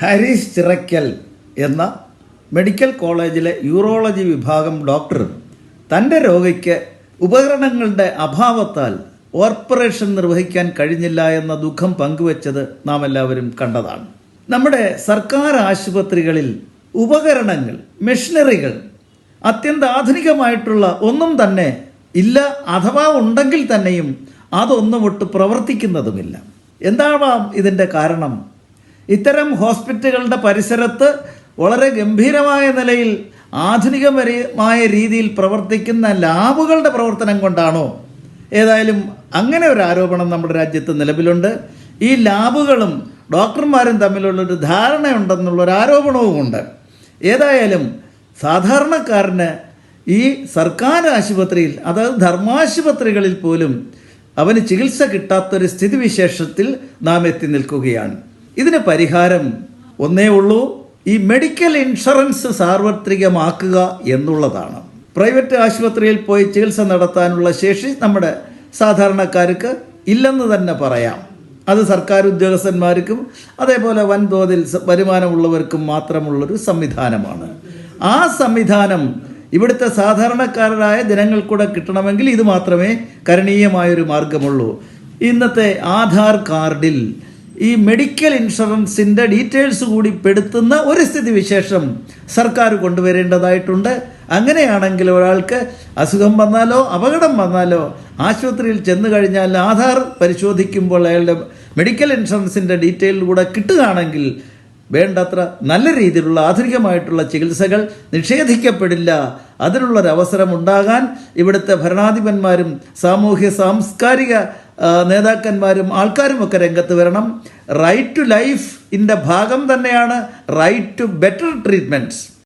ഹാരിസ് ചിറയ്ക്കൽ എന്ന മെഡിക്കൽ കോളേജിലെ യൂറോളജി വിഭാഗം ഡോക്ടർ. തന്റെ രോഗിക്ക് ഉപകരണങ്ങളുടെ അഭാവത്താൽ ഓർപ്പറേഷൻ നിർവഹിക്കാൻ കഴിഞ്ഞില്ല എന്ന ദുഃഖം പങ്കുവച്ചത് നാം എല്ലാവരും കണ്ടതാണ്. നമ്മുടെ സർക്കാർ ആശുപത്രികളിൽ ഉപകരണങ്ങൾ മെഷീനറികൾ അത്യന്താധുനികമായിട്ടുള്ള ഒന്നും തന്നെ ഇല്ല അഥവാ ഉണ്ടെങ്കിൽ തന്നെയും അതൊന്നും ഒട്ട് പ്രവർത്തിക്കുന്നതുമില്ല. എന്താവാം ഇതിന്റെ കാരണം? ഇത്തരം ഹോസ്പിറ്റലുകളുടെ പരിസരത്ത് വളരെ ഗംഭീരമായ നിലയിൽ ആധുനികമായ രീതിയിൽ പ്രവർത്തിക്കുന്ന ലാബുകളുടെ പ്രവർത്തനം കൊണ്ടാണോ? ഏതായാലും അങ്ങനെ ഒരു ആരോപണം നമ്മുടെ രാജ്യത്ത് നിലവിലുണ്ട്. ഈ ലാബുകളും ഡോക്ടർമാരും തമ്മിലുള്ളൊരു ധാരണയുണ്ടെന്നുള്ളൊരു ആരോപണവുമുണ്ട്. ഏതായാലും സാധാരണക്കാരന് ഈ സർക്കാർ ആശുപത്രിയിൽ അതായത് ധർമാശുപത്രികളിൽ പോലും അവന് ചികിത്സ കിട്ടാത്തൊരു സ്ഥിതിവിശേഷത്തിൽ നാം എത്തി നിൽക്കുകയാണ്. ഇതിന് പരിഹാരം ഒന്നേ ഉള്ളൂ. ഈ മെഡിക്കൽ ഇൻഷുറൻസ് സാർവത്രികമാക്കുക എന്നുള്ളതാണ്. പ്രൈവറ്റ് ആശുപത്രിയിൽ പോയി ചികിത്സ നടത്താനുള്ള ശേഷി നമ്മുടെ സാധാരണക്കാർക്ക് ഇല്ലെന്ന് തന്നെ പറയാം. അത് സർക്കാർ ഉദ്യോഗസ്ഥന്മാർക്കും അതേപോലെ വൻതോതിൽ വരുമാനമുള്ളവർക്കും മാത്രമുള്ളൊരു സംവിധാനമാണ്. ആ സംവിധാനം ഇവിടുത്തെ സാധാരണക്കാരായ ജനങ്ങൾക്കൂടെ കിട്ടണമെങ്കിൽ ഇത് മാത്രമേ കരണീയമായൊരു മാർഗമുള്ളൂ. ഇന്നത്തെ ആധാർ കാർഡിൽ ഈ മെഡിക്കൽ ഇൻഷുറൻസിന്റെ ഡീറ്റെയിൽസ് കൂടി പെടുത്തുന്ന ഒരു സ്ഥിതിവിശേഷം സർക്കാർ കൊണ്ടുവരേണ്ടതായിട്ടുണ്ട്. അങ്ങനെയാണെങ്കിൽ ഒരാൾക്ക് അസുഖം വന്നാലോ അപകടം വന്നാലോ ആശുപത്രിയിൽ ചെന്ന് കഴിഞ്ഞാൽ ആധാർ പരിശോധിക്കുമ്പോൾ അയാളുടെ മെഡിക്കൽ ഇൻഷുറൻസിന്റെ ഡീറ്റെയിൽ കൂടെ കിട്ടുകയാണെങ്കിൽ വേണ്ടത്ര നല്ല രീതിയിലുള്ള ആധുനികമായിട്ടുള്ള ചികിത്സകൾ നിഷേധിക്കപ്പെടില്ല. അതിനുള്ളൊരവസരം ഉണ്ടാകാൻ ഇവിടുത്തെ ഭരണാധിപന്മാരും സാമൂഹ്യ സാംസ്കാരിക നേതാക്കന്മാരും ആൾക്കാരും ഒക്കെ രംഗത്ത് വരണം. റൈറ്റ് ടു ലൈഫ് ഇന്റെ ഭാഗം തന്നെയാണ് റൈറ്റ് ടു ബെറ്റർ ട്രീറ്റ്മെന്റ്സ്